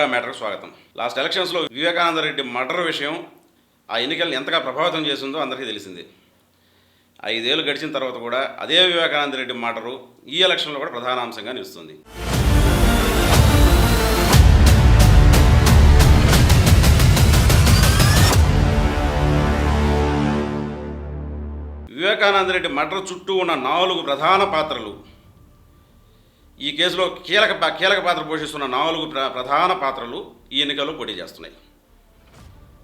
నమస్కారం ఇదిరా మ్యాటర్కి స్వాగతం. లాస్ట్ ఎలక్షన్స్లో వివేకానంద రెడ్డి మర్డర్ విషయం ఆ ఎన్నికలను ఎంతగా ప్రభావితం చేసిందో అందరికీ తెలిసింది. ఐదేళ్ళు గడిచిన తర్వాత కూడా అదే వివేకానంద రెడ్డి మర్డరు ఈ ఎలక్షన్లో కూడా ప్రధాన అంశంగా నిలుస్తుంది. వివేకానంద రెడ్డి మర్డర్ చుట్టూ ఉన్న నాలుగు ప్రధాన పాత్రలు ఈ కేసులో కీలక కీలక పాత్ర పోషిస్తున్న నాలుగు ప్ర ప్రధాన పాత్రలు ఈ ఎన్నికల్లో పోటీ చేస్తున్నాయి.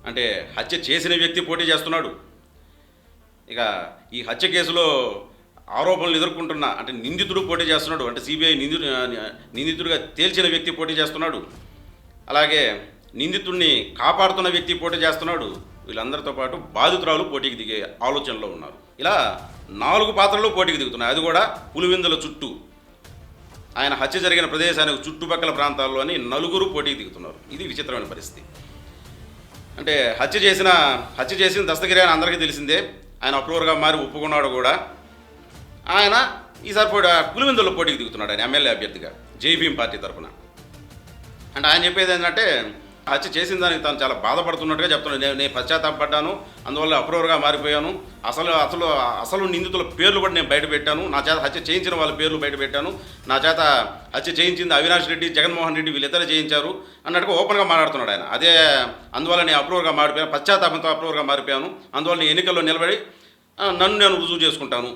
అంటే హత్య చేసిన వ్యక్తి పోటీ చేస్తున్నాడు. ఇక ఈ హత్య కేసులో ఆరోపణలు ఎదుర్కొంటున్న అంటే నిందితుడు పోటీ చేస్తున్నాడు. అంటే సిబిఐ నిందితు నిందితుడిగా తేల్చిన వ్యక్తి పోటీ చేస్తున్నాడు. అలాగే నిందితుడిని కాపాడుతున్న వ్యక్తి పోటీ చేస్తున్నాడు. వీళ్ళందరితో పాటు బాధితురాలు పోటీకి దిగే ఆలోచనలో ఉన్నారు. ఇలా నాలుగు పాత్రలు పోటీకి దిగుతున్నాయి. అది కూడా పులివిందుల చుట్టూ. ఆయన హత్య జరిగిన ప్రదేశానికి చుట్టుపక్కల ప్రాంతాల్లోని నలుగురు పోటీకి దిగుతున్నారు. ఇది విచిత్రమైన పరిస్థితి. అంటే హత్య చేసిన హత్య చేసిన దస్తగిరి అని అందరికీ తెలిసిందే. ఆయన అప్రూవర్గా మారి ఒప్పుకున్నాడు కూడా. ఆయన ఈసారి పోటీ పులివెందుల్లో పోటీకి దిగుతున్నాడు ఆయన ఎమ్మెల్యే అభ్యర్థిగా జై పార్టీ తరఫున అంటే ఆయన చెప్పేది ఏంటంటే హత్య చేసిన దానికి తాను చాలా బాధపడుతున్నట్టుగా చెప్తున్నాడు. నేను నేను పశ్చాత్తాపడ్డాను అందువల్ల అప్రూవర్గా మారిపోయాను. అసలు అసలు అసలు నిందితుల పేర్లు కూడా నేను బయట పెట్టాను. నా చేత హత్య చేయించిన వాళ్ళ పేర్లు బయట పెట్టాను. నా చేత హత్య చేయించింది అవినాష్ రెడ్డి జగన్మోహన్ రెడ్డి వీళ్ళిద్దరే చేయించారు అన్నట్టుగా ఓపెన్గా మాట్లాడుతున్నాడు ఆయన. అదే అందువల్ల నేను అప్రూవర్గా మారిపోయాను పశ్చాత్తాపంతో అప్రూవర్గా మారిపోయాను. అందువల్ల నేను ఎన్నికల్లో నిలబడి నన్ను నేను రుజువు చేసుకుంటాను.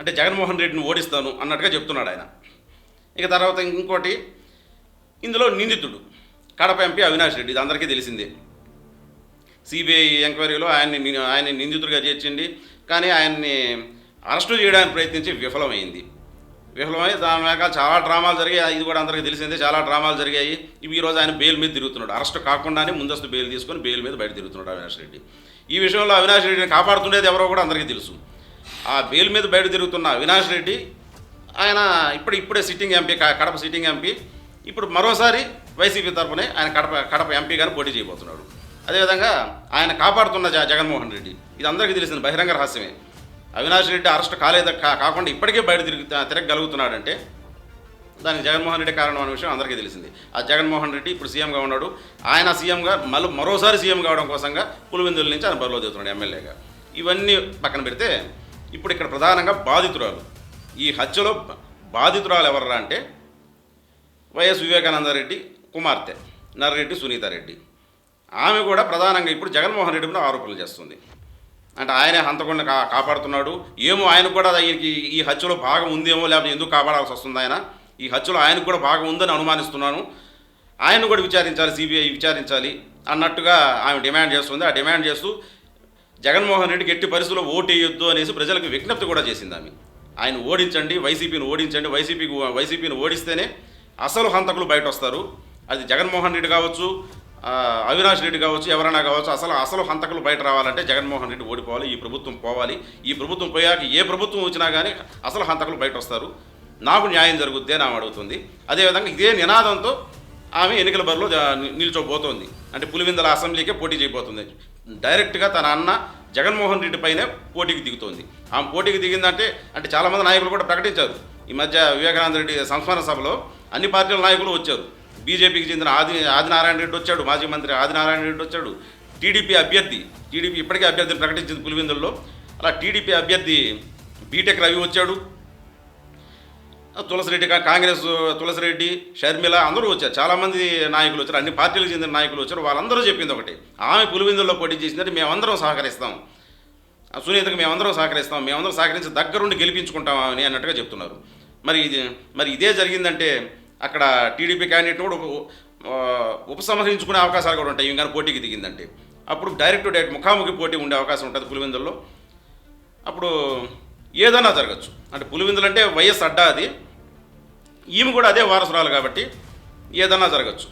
అంటే జగన్మోహన్ రెడ్డిని ఓడిస్తాను అన్నట్టుగా చెప్తున్నాడు ఆయన. ఇక తర్వాత ఇంకోటి ఇందులో నిందితుడు. కడప ఎంపీ అవినాష్ రెడ్డి ఇది అందరికీ తెలిసిందే. సిబిఐ ఎంక్వైరీలో ఆయన్ని ని- ఆయన్ని నిందితుడిగా చేర్చింది కానీ ఆయన్ని అరెస్టు చేయడానికి ప్రయత్నించి విఫలమైంది. విఫలమై దాని వెనకాల చాలా డ్రామాలు జరిగాయి. ఇది కూడా అందరికీ తెలిసిందే చాలా డ్రామాలు జరిగాయి. ఇవి ఈరోజు ఆయన బెయిల్ మీద తిరుగుతున్నాడు. అరెస్ట్ కాకుండానే ముందస్తు బెయిల్ తీసుకొని బెయిల్ మీద బయట తిరుగుతున్నాడు అవినాష్ రెడ్డి. ఈ విషయంలో అవినాష్ రెడ్డిని కాపాడుతుండేది ఎవరో కూడా అందరికీ తెలుసు. ఆ బెయిల్ మీద బయట తిరుగుతున్న అవినాష్ రెడ్డి ఆయన ఇప్పుడు ఇప్పుడే sitting MP Kadapa sitting MP ఇప్పుడు మరోసారి వైసీపీ తరఫునే ఆయన కడప కడప ఎంపీగాను పోటీ చేయబోతున్నాడు. అదేవిధంగా ఆయన కాపాడుతున్న జ జగన్మోహన్ రెడ్డి. ఇది అందరికీ తెలిసిన బహిరంగ రహస్యమే. అవినాష్ రెడ్డి అరెస్ట్ కాలేదు కా- కాకుండా ఇప్పటికే బయట తిరిగి తిరగగలుగుతున్నాడంటే దానికి జగన్మోహన్ రెడ్డి కారణం అనే విషయం అందరికీ తెలిసింది. ఆ జగన్మోహన్ రెడ్డి ఇప్పుడు సీఎంగా ఉన్నాడు. ఆయన సీఎంగా మళ్ళీ మరోసారి సీఎం కావడం కోసంగా పులివెందుల నుంచి ఆయన బరిలో దిగుతున్నాడు ఎమ్మెల్యేగా. ఇవన్నీ పక్కన పెడితే ఇప్పుడు ఇక్కడ ప్రధానంగా బాధితురాలు. ఈ హత్యలో బాధితురాలు ఎవర్రా అంటే వైఎస్ వివేకానంద రెడ్డి కుమార్తె నర్రెడ్డి సునీతారెడ్డి ఆమె కూడా ప్రధానంగా ఇప్పుడు జగన్మోహన్ రెడ్డి మీద ఆరోపణలు చేస్తుంది. అంటే ఆయనే హంతకుండా కా కాపాడుతున్నాడు. ఏమో ఆయనకు కూడా ఆయనకి ఈ హత్యలో భాగం ఉందేమో లేకపోతే ఎందుకు కాపాడాల్సి వస్తుంది ఆయన? ఈ హత్యలో ఆయనకు కూడా భాగం ఉందని అనుమానిస్తున్నాను. ఆయన్ను కూడా విచారించాలి సిబిఐ విచారించాలి అన్నట్టుగా ఆమె డిమాండ్ చేస్తుంది. ఆ డిమాండ్ చేస్తూ జగన్మోహన్ రెడ్డికి ఎట్టి పరిస్థితుల్లో ఓటేయొద్దు అనేసి ప్రజలకు విజ్ఞప్తి కూడా చేసింది ఆమె. ఆయన ఓడించండి వైసీపీని ఓడించండి వైసీపీకి వైసీపీని ఓడిస్తేనే అసలు హంతకులు బయట వస్తారు అది జగన్మోహన్ రెడ్డి కావచ్చు అవినాష్ రెడ్డి కావచ్చు ఎవరైనా కావచ్చు అసలు అసలు హంతకులు బయట రావాలంటే జగన్మోహన్ రెడ్డి ఓడిపోవాలి ఈ ప్రభుత్వం పోవాలి. ఈ ప్రభుత్వం పోయాక ఏ ప్రభుత్వం వచ్చినా కానీ అసలు హంతకులు బయట వస్తారు. నాకు న్యాయం జరుగుద్ది అని ఆమె అడుగుతుంది. అదేవిధంగా ఇదే నినాదంతో ఆమె ఎన్నికల బరిలో నిల్చోబోతోంది. అంటే పులివిందల అసెంబ్లీకే పోటీ చేయబోతుంది. డైరెక్ట్గా తన అన్న జగన్మోహన్ రెడ్డి పైనే పోటీకి దిగుతోంది. ఆమె పోటీకి దిగిందంటే అంటే చాలామంది నాయకులు కూడా ప్రకటించారు. ఈ మధ్య వివేకానంద రెడ్డి సంస్మరణ సభలో అన్ని పార్టీల నాయకులు వచ్చారు. బీజేపీకి చెందిన ఆది ఆదినారాయణ రెడ్డి వచ్చాడు మాజీ మంత్రి ఆదినారాయణ రెడ్డి వచ్చాడు. టీడీపీ అభ్యర్థి టీడీపీ ఇప్పటికే అభ్యర్థిని ప్రకటించింది పులివెందుల్లో. అలా టీడీపీ అభ్యర్థి బీటెక్ రవి వచ్చాడు. తులసిరెడ్డి కాంగ్రెస్ తులసిరెడ్డి షర్మిల అందరూ వచ్చారు. చాలామంది నాయకులు వచ్చారు అన్ని పార్టీలకు చెందిన నాయకులు వచ్చారు. వాళ్ళందరూ చెప్పింది ఒకటి ఆమె పులివెందుల్లో పోటీ చేసిందంటే మేమందరం సహకరిస్తాం. సునీతకు మేమందరం సహకరిస్తాం. మేమందరం సహకరించి దగ్గరుండి గెలిపించుకుంటాం అని అన్నట్టుగా చెప్తున్నారు. మరి ఇది మరి ఇదే జరిగిందంటే అక్కడ టీడీపీ క్యాండిడేట్ కూడా ఉపసంహరించుకునే అవకాశాలు కూడా ఉంటాయి. ఇంకా పోటీకి దిగిందంటే. అప్పుడు డైరెక్ట్ డైరెక్ట్ ముఖాముఖి పోటీ ఉండే అవకాశం ఉంటుంది పులివెందుల్లో. అప్పుడు ఏదైనా జరగచ్చు. అంటే పులివెందులు అంటే వైఎస్ అడ్డా అది. ఈమె కూడా అదే వారసురాలు కాబట్టి ఏదైనా జరగచ్చు.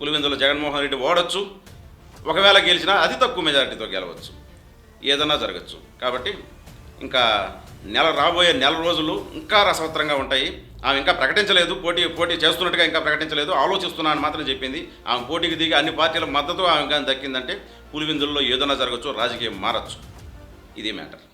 పులివెందులో జగన్మోహన్ రెడ్డి ఓడొచ్చు. ఒకవేళ గెలిచినా అతి తక్కువ మెజారిటీతో గెలవచ్చు. ఏదైనా జరగచ్చు. కాబట్టి ఇంకా నెల రాబోయే నెల రోజులు ఇంకా రసవత్తరంగా ఉంటాయి. ఆమె ఇంకా ప్రకటించలేదు పోటీ పోటీ చేస్తున్నట్టుగా ఇంకా ప్రకటించలేదు ఆలోచిస్తున్నా అని మాత్రం చెప్పింది. ఆమె పోటీకి దిగి అన్ని పార్టీల మద్దతు ఆమె కానీ దక్కిందంటే పులివిందుల్లో ఏదైనా జరగచ్చు రాజకీయం మారచ్చు. ఇది మ్యాటర్.